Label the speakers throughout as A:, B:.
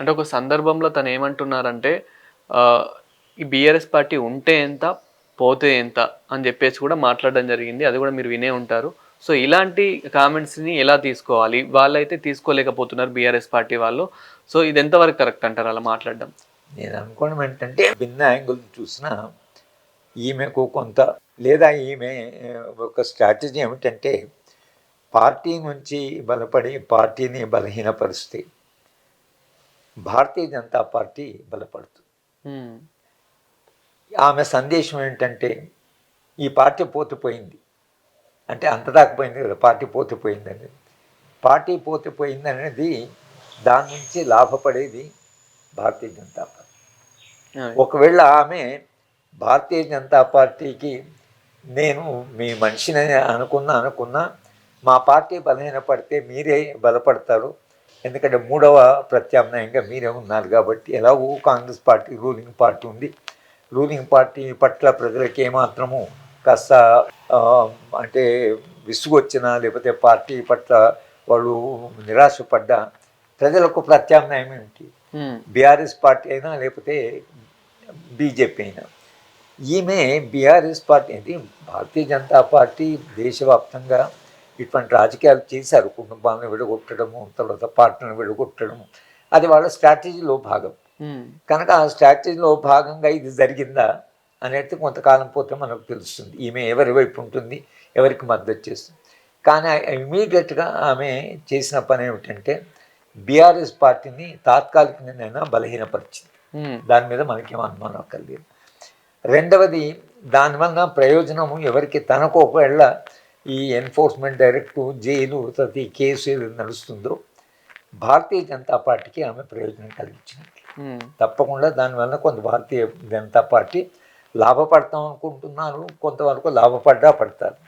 A: అంటే ఒక సందర్భంలో తను ఏమంటున్నారంటే ఈ బీఆర్ఎస్ పార్టీ ఉంటే ఎంత పోతే ఎంత అని చెప్పేసి కూడా మాట్లాడడం జరిగింది. అది కూడా మీరు వినే ఉంటారు. సో ఇలాంటి కామెంట్స్ని ఎలా తీసుకోవాలి? వాళ్ళైతే తీసుకోలేకపోతున్నారు బీఆర్ఎస్ పార్టీ వాళ్ళు. సో ఇది ఎంతవరకు కరెక్ట్ అంటారు? అలా మాట్లాడడం.
B: నేను అనుకోవడం ఏంటంటే భిన్న యాంగిల్ చూసినా ఈమెకు కొంత లేదా ఈమె ఒక స్ట్రాటజీ ఏమిటంటే పార్టీ నుంచి బలపడి పార్టీని బలహీనపరిస్తే భారతీయ జనతా పార్టీ బలపడుతుంది. ఆమె సందేశం ఏంటంటే ఈ పార్టీ పోతే పోయింది అంటే అంత దాకా పోయింది కదా పార్టీ పోతే పోయింది అనేది పార్టీ పోతే పోయింది అనేది దాని నుంచి లాభపడేది భారతీయ జనతా పార్టీ. ఒకవేళ ఆమె భారతీయ జనతా పార్టీకి నేను మీ మనిషిని అనుకున్నా అనుకున్నా మా పార్టీ బలహీనపడితే మీరే బలపడతారు ఎందుకంటే మూడవ ప్రత్యామ్నాయంగా మీరే ఉన్నారు కాబట్టి ఎలాగో కాంగ్రెస్ పార్టీ రూలింగ్ పార్టీ ఉంది. రూలింగ్ పార్టీ పట్ల ప్రజలకి ఏమాత్రము కాస్త అంటే విసుగొచ్చినా లేకపోతే పార్టీ పట్ల వాళ్ళు నిరాశపడ్డా ప్రజలకు ప్రత్యామ్నాయం ఏమిటి? బీఆర్ఎస్ పార్టీ అయినా లేకపోతే బీజేపీ అయినా. ఈమె బీఆర్ఎస్ పార్టీ ఇది భారతీయ జనతా పార్టీ దేశవ్యాప్తంగా ఇటువంటి రాజకీయాలు చేశారు. కుటుంబాలను విడగొట్టడము తర్వాత పార్టీలను విడగొట్టడము. అది వాళ్ళ స్ట్రాటజీలో భాగం.
A: కనుక
B: ఆ స్ట్రాటజీలో భాగంగా ఇది జరిగిందా అనేది కొంతకాలం పోతే మనకు తెలుస్తుంది. ఈమె ఎవరి వైపు ఉంటుంది ఎవరికి మద్దతు చేస్తుంది. కానీ ఇమీడియట్గా ఆమె చేసిన పని ఏమిటంటే బీఆర్ఎస్ పార్టీని తాత్కాలికంగా బలహీనపరిచింది. దాని మీద మనకేం అనుమానం కలిగదు రెండవది దానివల్ల ప్రయోజనము ఎవరికి తనకు ఒకవేళ ఈ ఎన్ఫోర్స్మెంట్ డైరెక్ట్ జైలు ఈ కేసు ఏది నడుస్తుందో భారతీయ జనతా పార్టీకి ఆమె ప్రయోజనం కలిగించినట్లు. తప్పకుండా దానివల్ల కొంత భారతీయ జనతా పార్టీ లాభపడతాం అనుకుంటున్నారు కొంతవరకు లాభపడ్డా పడతారు.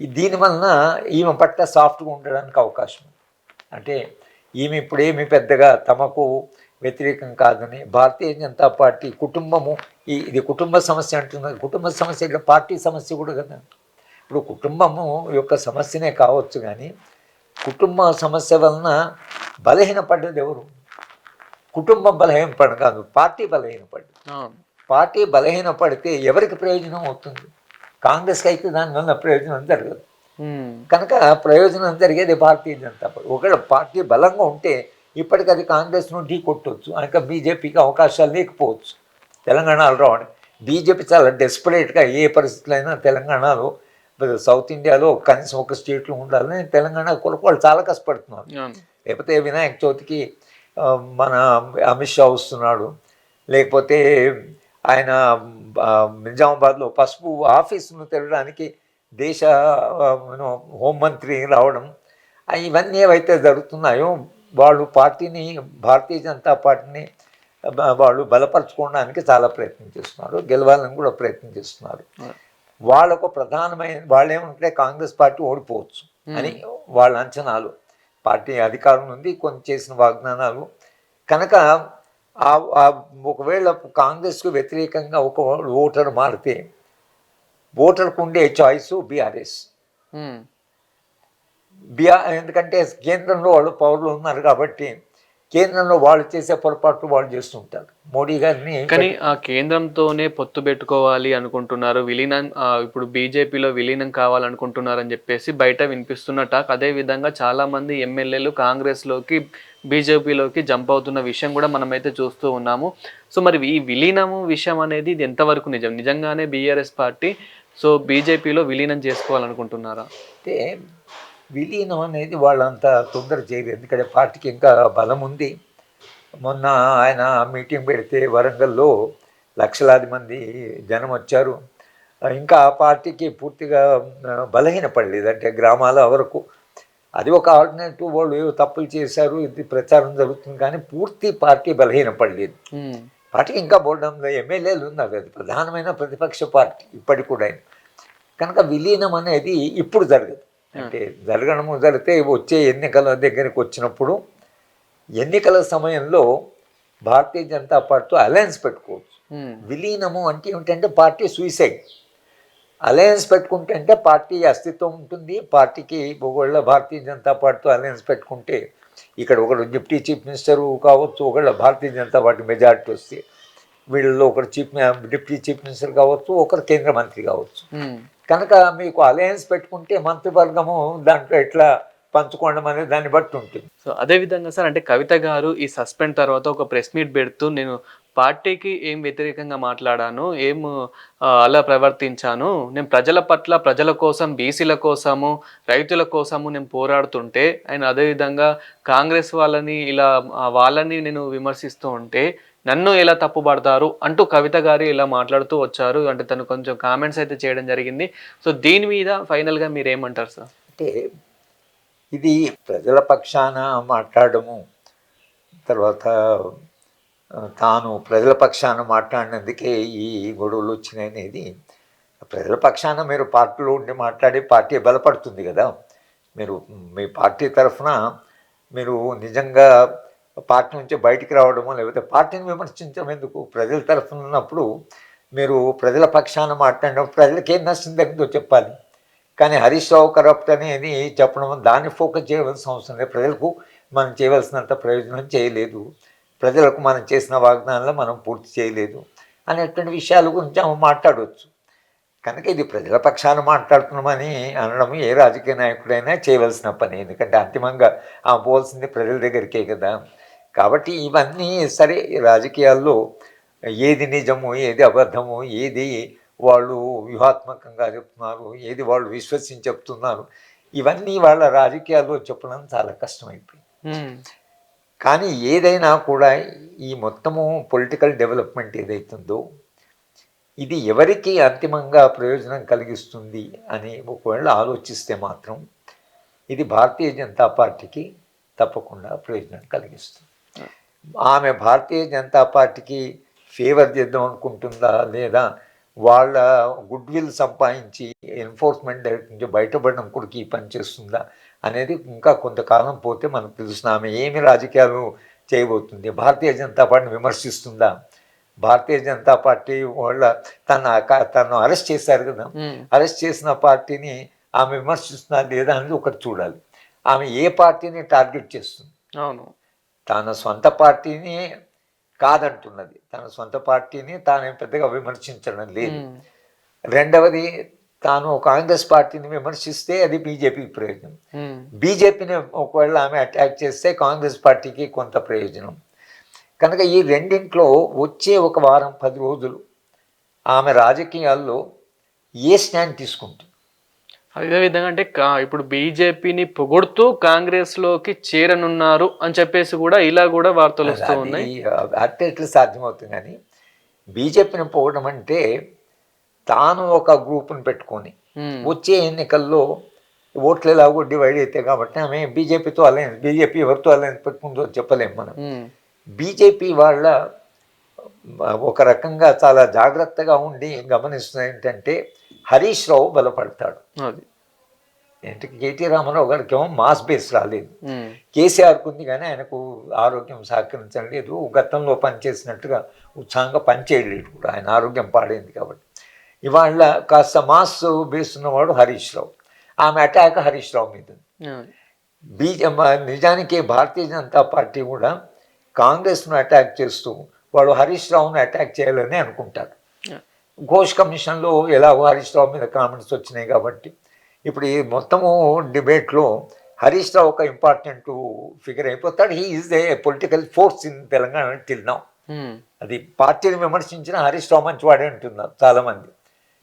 B: దీనివలన ఈమె పట్ల సాఫ్ట్గా ఉండడానికి అవకాశం. అంటే ఈమె ఇప్పుడేమి పెద్దగా తమకు వ్యతిరేకం కాదని భారతీయ జనతా పార్టీ కుటుంబము ఈ ఇది కుటుంబ సమస్య అంటున్నది. కుటుంబ సమస్య పార్టీ సమస్య కూడా కదా. ఇప్పుడు కుటుంబము యొక్క సమస్యనే కావచ్చు కానీ కుటుంబ సమస్య వలన బలహీనపడ్డది ఎవరు? కుటుంబం బలహీనపడ కాదు పార్టీ బలహీనపడ్డది.
A: అవును.
B: పార్టీ బలహీనపడితే ఎవరికి ప్రయోజనం అవుతుంది? కాంగ్రెస్కి అయితే దానివల్ల ప్రయోజనం జరగదు. కనుక ప్రయోజనం జరిగేది భారతీయ జనతా పార్టీ. ఒకవేళ పార్టీ బలంగా ఉంటే ఇప్పటికి అది కాంగ్రెస్ను ఢీ కొట్టవచ్చు కనుక బీజేపీకి అవకాశాలు లేకపోవచ్చు. తెలంగాణలో రావడం. బీజేపీ చాలా డెస్పరేట్గా ఏ పరిస్థితుల్లో అయినా తెలంగాణలో సౌత్ ఇండియాలో కనీసం ఒక స్టేట్లో ఉండాలని తెలంగాణ కొరకు వాళ్ళు చాలా కష్టపడుతున్నారు. లేకపోతే వినాయక చవితికి మన అమిత్ షా వస్తున్నాడు. లేకపోతే ఆయన నిజామాబాద్లో పసుపు ఆఫీసును తెరవడానికి దేశ హోంమంత్రి రావడం ఇవన్నీ ఏవైతే జరుగుతున్నాయో వాళ్ళు పార్టీని భారతీయ జనతా పార్టీని వాళ్ళు బలపరచుకోవడానికి చాలా ప్రయత్నం చేస్తున్నారు. గెలవాలని కూడా ప్రయత్నం చేస్తున్నారు. వాళ్ళకు ప్రధానమైన వాళ్ళు ఏమంటే కాంగ్రెస్ పార్టీ ఓడిపోవచ్చు అని వాళ్ళ అంచనాలు. పార్టీ అధికారం ఉంది కొన్ని చేసిన వాగ్దానాలు. కనుక ఒకవేళ కాంగ్రెస్కు వ్యతిరేకంగా ఒక ఓటర్ మారితే ఓటర్కు ఉండే చాయిస్ బీఆర్ఎస్. బిఆర్ ఎందుకంటే కేంద్రంలో వాళ్ళు పౌరులు ఉన్నారు కాబట్టి కేంద్రంలో వాళ్ళు చేసే పొరపాట్లు వాళ్ళు చేస్తుంటారు మోడీ గారిని
A: కానీ ఆ కేంద్రంతోనే పొత్తు పెట్టుకోవాలి అనుకుంటున్నారు. విలీనం ఇప్పుడు బీజేపీలో విలీనం కావాలనుకుంటున్నారు అని చెప్పేసి బయట వినిపిస్తున్న టాక్. అదే విధంగా చాలా మంది ఎమ్మెల్యేలు కాంగ్రెస్లోకి బీజేపీలోకి జంప్ అవుతున్న విషయం కూడా మనమైతే చూస్తూ ఉన్నాము. సో మరి ఈ విలీనము విషయం అనేది ఇది ఎంతవరకు నిజం? నిజంగానే బీఆర్ఎస్ పార్టీ సో బీజేపీలో విలీనం చేసుకోవాలనుకుంటున్నారా?
B: అంటే విలీనం అనేది వాళ్ళంత తొందర చేయరు. ఎందుకంటే పార్టీకి ఇంకా బలం ఉంది. మొన్న ఆయన మీటింగ్ పెడితే వరంగల్లో లక్షలాది మంది జనం వచ్చారు. ఇంకా ఆ పార్టీకి పూర్తిగా బలహీనపడలేదు. అంటే గ్రామాల వరకు అది ఒక ఆల్టర్నేటివ్ వాళ్ళు ఏవో తప్పులు చేశారు ఇది ప్రచారం జరుగుతుంది. కానీ పూర్తి పార్టీ బలహీనపడలేదు. పార్టీకి ఇంకా బోర్డంలో ఎమ్మెల్యేలు ఉన్నారు. అది ప్రధానమైన ప్రతిపక్ష పార్టీ ఇప్పటికి కూడా. కనుక విలీనం అనేది ఇప్పుడు జరగదు. అంటే జరగడము జరిగితే వచ్చే ఎన్నికల దగ్గరికి వచ్చినప్పుడు ఎన్నికల సమయంలో భారతీయ జనతా పార్టీతో అలయన్స్ పెట్టుకోవచ్చు. విలీనము అంటే ఏమిటంటే పార్టీ సూసైడ్ అలయన్స్ పెట్టుకుంటే అంటే పార్టీ అస్తిత్వం ఉంటుంది. పార్టీకి ఒకవేళ భారతీయ జనతా పార్టీతో అలయన్స్ పెట్టుకుంటే ఇక్కడ ఒకడు డిప్యూటీ చీఫ్ మినిస్టర్ కావచ్చు ఒకళ్ళు భారతీయ జనతా పార్టీ మెజారిటీ వస్తే వీళ్ళలో ఒకరు చీఫ్ డిప్యూటీ చీఫ్ మినిస్టర్ కావచ్చు ఒకరు కేంద్ర మంత్రి కావచ్చు. కనుక మీకు అలయన్స్ పెట్టుకుంటే మంత్రివర్గము దాంట్లో ఎట్లా పంచుకోవడం అనేది దాన్ని బట్టి ఉంటుంది.
A: సో అదే విధంగా సార్ అంటే కవిత గారు ఈ సస్పెండ్ తర్వాత ఒక ప్రెస్ మీట్ పెడుతూ నేను పార్టీకి ఏం వ్యతిరేకంగా మాట్లాడాను ఏం అలా ప్రవర్తించాను నేను ప్రజల పట్ల ప్రజల కోసం బీసీల కోసము రైతుల కోసము నేను పోరాడుతుంటే అండ్ అదే విధంగా కాంగ్రెస్ వాళ్ళని ఇలా వాళ్ళని నేను విమర్శిస్తూ ఉంటే నన్ను ఎలా తప్పుపడతారు అంటూ కవిత గారు ఇలా మాట్లాడుతూ వచ్చారు. అంటే తను కొంచెం కామెంట్స్ అయితే చేయడం జరిగింది. సో దీని మీద ఫైనల్గా మీరు ఏమంటారు సార్
B: అంటే ఇది ప్రజల పక్షాన మాట్లాడము తర్వాత తాను ప్రజల పక్షాన మాట్లాడినందుకే ఈ గొడవలు వచ్చినాయి అనేది. ప్రజల పక్షాన మీరు పార్టీలో ఉండి మాట్లాడి పార్టీ బలపడుతుంది కదా. మీరు మీ పార్టీ తరఫున మీరు నిజంగా పార్టీ నుంచి బయటికి రావడమో లేకపోతే పార్టీని విమర్శించడం ఎందుకు? ప్రజల తరఫున ఉన్నప్పుడు మీరు ప్రజల పక్షాన మాట్లాడడం ప్రజలకు ఏం నష్టం తగ్గిందో చెప్పాలి. కానీ హరీష్ రావు కరప్ట్ అనేది చెప్పడం దాన్ని ఫోకస్ చేయవలసిన అవసరం లేదు. ప్రజలకు మనం చేయవలసినంత ప్రయోజనం చేయలేదు. ప్రజలకు మనం చేసిన వాగ్దానాలు మనం పూర్తి చేయలేదు అనేటువంటి విషయాల గురించి ఆమె మాట్లాడవచ్చు కనుక ఇది ప్రజల పక్షాన మాట్లాడుతున్నామని అనడం ఏ రాజకీయ నాయకుడైనా చేయవలసిన పని. ఎందుకంటే అంతిమంగా ఆ పోవాల్సింది ప్రజల దగ్గరికే కదా. కాబట్టి ఇవన్నీ సరే రాజకీయాల్లో ఏది నిజము ఏది అబద్ధము ఏది వాళ్ళు వ్యూహాత్మకంగా చెప్తున్నారు ఏది వాళ్ళు విశ్వసించి చెప్తున్నారు ఇవన్నీ వాళ్ళ రాజకీయాల్లో చెప్పడం చాలా కష్టమైపోయింది. కానీ ఏదైనా కూడా ఈ మొత్తము పొలిటికల్ డెవలప్మెంట్ ఏదైతుందో ఇది ఎవరికి అంతిమంగా ప్రయోజనం కలిగిస్తుంది అని ఒకవేళ ఆలోచిస్తే మాత్రం ఇది భారతీయ జనతా పార్టీకి తప్పకుండా ప్రయోజనం కలిగిస్తుంది ఆమె భారతీయ జనతా పార్టీకి ఫేవర్ చేద్దాం అనుకుంటుందా లేదా? వాళ్ళ గుడ్ విల్ సంపాదించి ఎన్ఫోర్స్మెంట్ డైరెక్టర్ నుంచి బయటపడడం కొడుకు ఈ పని చేస్తుందా అనేది ఇంకా కొంతకాలం పోతే మనకు తెలుస్తుంది. ఆమె ఏమి రాజకీయాలు చేయబోతుంది? భారతీయ జనతా పార్టీని విమర్శిస్తుందా? భారతీయ జనతా పార్టీ వాళ్ళ తన తను అరెస్ట్ చేశారు కదా. అరెస్ట్ చేసిన పార్టీని ఆమె విమర్శిస్తుందా లేదా అనేది ఒకటి చూడాలి. ఆమె ఏ పార్టీని టార్గెట్ చేస్తుంది?
A: అవును.
B: తన సొంత పార్టీని కాదంటున్నది. తన సొంత పార్టీని తాను పెద్దగా విమర్శించడం లేదు. రెండవది తాను కాంగ్రెస్ పార్టీని విమర్శిస్తే అది బీజేపీకి ప్రయోజనం. బీజేపీని ఒకవేళ ఆమె అటాక్ చేస్తే కాంగ్రెస్ పార్టీకి కొంత ప్రయోజనం. కనుక ఈ రెండింట్లో వచ్చే ఒక వారం పది రోజులు ఆమె రాజకీయాల్లో ఏ స్టాండ్ తీసుకుంటుంది?
A: అదే విధంగా అంటే కా- ఇప్పుడు బీజేపీని పొగుడుతూ కాంగ్రెస్లోకి చేరనున్నారు అని చెప్పేసి కూడా ఇలా కూడా వార్తలు వస్తూ ఉన్నాయి
B: ఎట్లా సాధ్యమవుతుంది కానీ బీజేపీని పోవడం అంటే తాను ఒక గ్రూప్ని పెట్టుకొని. వచ్చే ఎన్నికల్లో ఓట్లు ఎలాగో డివైడ్ అయితే కాబట్టి ఆమె బీజేపీతో అలయన్స్ బీజేపీ ఎవరితో అలయన్స్ పెట్టుకుందో చెప్పలేము మనం. బీజేపీ వాళ్ళ ఒక రకంగా చాలా జాగ్రత్తగా ఉండి గమనిస్తుంది ఏంటంటే హరీష్ రావు బలపడతాడు ఏంటి? కేటీ రామారావు గారికి ఏమో మాస్ బేస్ రాలేదు.
A: ఉమ్.
B: కేసీఆర్కు ఉంది కానీ ఆయనకు ఆరోగ్యం సహకరించడం లేదు. గతంలో పనిచేసినట్టుగా ఉత్సాహంగా పనిచేయలేడు కూడా. ఆయన ఆరోగ్యం పాడైంది కాబట్టి. ఇవాళ కాస్త మాస్ బేస్ ఉన్నవాడు హరీష్ రావు ఆమె అటాక్ హరీష్ రావు మీద. బీజే నిజానికి భారతీయ జనతా పార్టీ కూడా కాంగ్రెస్ను అటాక్ చేస్తూ వాడు హరీష్ రావును అటాక్ చేయాలని అనుకుంటారు. ఘోష్ కమిషన్లో ఎలాగో హరీష్ రావు మీద కామెంట్స్ వచ్చినాయి కాబట్టి ఇప్పుడు ఈ మొత్తము డిబేట్లో హరీష్ రావు ఒక ఇంపార్టెంట్ ఫిగర్ అయిపోతాడు. He is a political force in Telangana till now
A: um.
B: అది పార్టీని విమర్శించిన హరీష్ రావు మంచివాడే అంటున్నారు చాలామంది.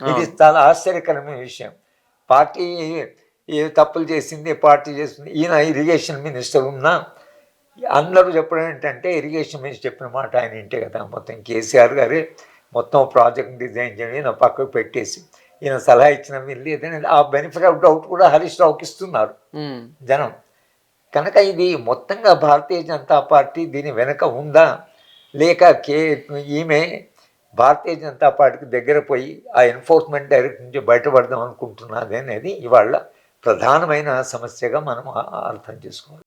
B: ఇది చాలా ఆశ్చర్యకరమైన విషయం. పార్టీ ఏ తప్పులు చేసింది పార్టీ చేసింది ఈయన ఇరిగేషన్ మినిస్టర్ ఉన్నా అందరూ చెప్పడం ఏంటంటే ఇరిగేషన్ మినిస్టర్ చెప్పిన మాట ఆయన ఇంటే కదా మొత్తం. కేసీఆర్ గారే మొత్తం ప్రాజెక్ట్ డిజైన్ చేయడం ఈయన పక్కకు పెట్టేసి ఈయన సలహా ఇచ్చిన వీళ్ళు ఏదైనా ఆ బెనిఫిట్ ఆఫ్ డౌట్ కూడా హరీష్ రావుకి ఇస్తున్నారు. జనం. కనుక ఇది మొత్తంగా భారతీయ జనతా పార్టీ దీని వెనుక ఉందా? లేక కే ఈమె భారతీయ జనతా పార్టీకి దగ్గర పోయి ఆ ఎన్ఫోర్స్మెంట్ డైరెక్ట్ నుంచి బయటపడదాం అనుకుంటున్నది అనేది ఇవాళ ప్రధానమైన సమస్యగా మనం అర్థం చేసుకోవాలి.